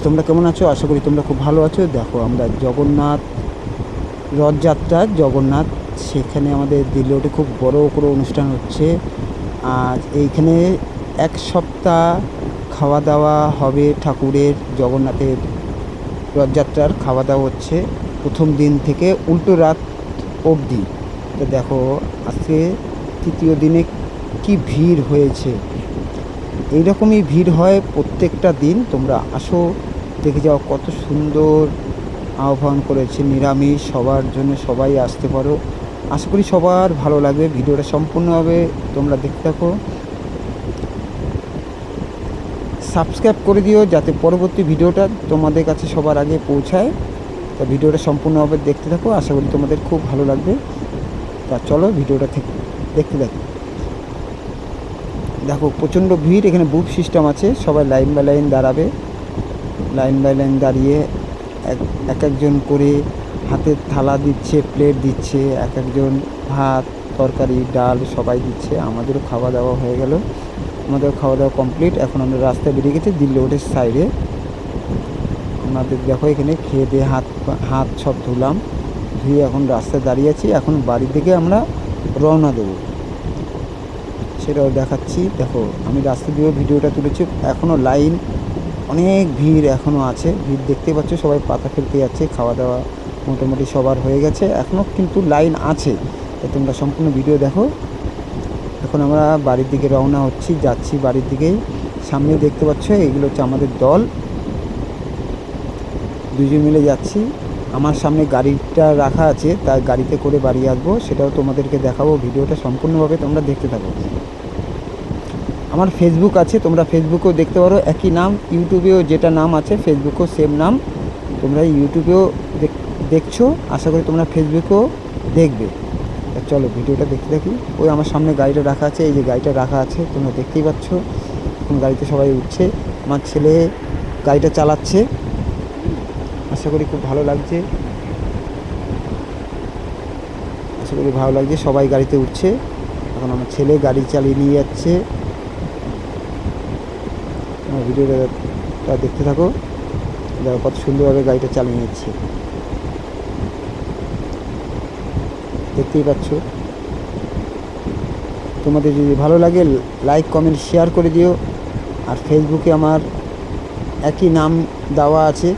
তোমরা কেমন আছো? আশা করি তোমরা খুব ভালো আছো। দেখো, আমরা জগন্নাথ রথযাত্রা, জগন্নাথ, সেখানে আমাদের দিল্লিতে খুব বড় করে অনুষ্ঠান হচ্ছে। আর এইখানে এক সপ্তাহ খাওয়া দাওয়া হবে ঠাকুরের, জগন্নাথের রথযাত্রার খাওয়া দাওয়া হচ্ছে প্রথম দিন থেকে উল্টো রাত অবধি। তো দেখো, আজকে তৃতীয় দিনে কি ভিড় হয়েছে। এইরকমই ভিড় হয় প্রত্যেকটা দিন। তোমরা আসো, দেখে যাও কত সুন্দর আহ্বান করেছে নিরামিষ, সবার জন্য সবাই আসতে পারো। আশা করি সবার ভালো লাগবে, ভিডিওটা সম্পূর্ণভাবে তোমরা দেখতে থাকো। সাবস্ক্রাইব করে দিও যাতে পরবর্তী ভিডিওটা তোমাদের কাছে সবার আগে পৌঁছায়। তা ভিডিওটা সম্পূর্ণভাবে দেখতে থাকো। আশা করি তোমাদের খুব ভালো লাগবে। তা চলো ভিডিওটা দেখতে থাকো। দেখো, প্রচণ্ড ভিড়, এখানে বুক সিস্টেম আছে, সবাই লাইন বাই লাইন দাঁড়াবে। লাইন বাই লাইন দাঁড়িয়ে এক এক একজন করে হাতের থালা দিচ্ছে প্লেট দিচ্ছে, এক একজন ভাত, তরকারি, ডাল সবাই দিচ্ছে। আমাদেরও খাওয়া দাওয়া হয়ে গেল। আমাদের খাওয়া দাওয়া কমপ্লিট এখন আমরা রাস্তায় বেরিয়ে গেছি দিল্লি রোডের সাইডে আমাদের দেখো, এখানে খেয়ে দিয়ে হাত হাত সব ধুলাম। ধুয়ে এখন রাস্তায় দাঁড়িয়ে আছি। এখন বাড়ির দিকে আমরা রওনা দেবো। সেটাও দেখাচ্ছি। দেখো, আমি রাস্তা দিয়ে ভিডিওটা তুলেছি এখনও লাইন, অনেক ভিড় এখনও আছে। ভিড় দেখতে পাচ্ছ, সবাই পাতা ফেলতে যাচ্ছে খাওয়া দাওয়া মোটামুটি সবার হয়ে গেছে। এখনও কিন্তু লাইন আছে। তোমরা সম্পূর্ণ ভিডিও দেখো। এখন আমরা বাড়ির দিকে রওনা হচ্ছি, যাচ্ছি বাড়ির দিকেই। সামনে দেখতে পাচ্ছ, এগুলো হচ্ছে আমাদের দল। দুজন মিলে যাচ্ছি। আমার সামনে গাড়িটা রাখা আছে, তাই গাড়িতে করে বাড়ি আসব। সেটাও তোমাদেরকে দেখাবো, ভিডিওটা সম্পূর্ণভাবে তোমরা দেখতে থাকো। আমার ফেসবুক আছে, তোমরা ফেসবুকেও দেখতে পারো, একই নাম, ইউটিউবেও যেটা নাম আছে ফেসবুকেও সেম নাম। তোমরা ইউটিউবেও দেখ- দেখছ, আশা করি তোমরা ফেসবুকেও দেখবে। চলো, ভিডিওটা দেখতে থাকি। ওই আমার সামনে গাড়িটা রাখা আছে, এই যে গাড়িটা রাখা আছে, তোমরা দেখতেই পাচ্ছ। এখন গাড়িতে সবাই উঠছে, আমার ছেলে গাড়িটা চালাচ্ছে। আশা করি খুব ভালো লাগছে। আশা করি ভালো লাগছে, সবাই গাড়িতে উঠছে। এখন আমার ছেলে গাড়ি চালিয়ে নিয়ে যাচ্ছে। আমার ভিডিওটা দেখতে থাকো। দেখো কত সুন্দরভাবে গাড়িটা চালিয়ে নিচ্ছে। দেখতেই পাচ্ছ। তোমাদের যদি ভালো লাগে লাইক কমেন্ট শেয়ার করে দিও। আর ফেসবুকে আমার একই নাম দেওয়া আছে।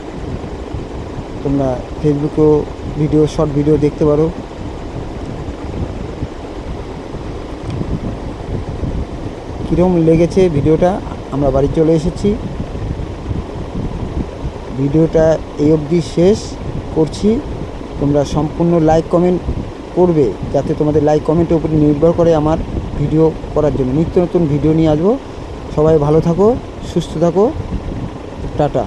তোমরা ফেসবুকেও ভিডিও শর্ট ভিডিও দেখতে পারো। কীরকম লেগেছে ভিডিওটা আমরা বাড়ি চলে এসেছি। ভিডিওটা এই অবধি শেষ করছি। তোমরা সম্পূর্ণ লাইক কমেন্ট করবে, যাতে তোমাদের লাইক কমেন্টের উপরে নির্ভর করে আমার ভিডিও করার জন্য। নিত্য নতুন ভিডিও নিয়ে আসব। সবাই ভালো থাকো, সুস্থ থাকো। টাটা।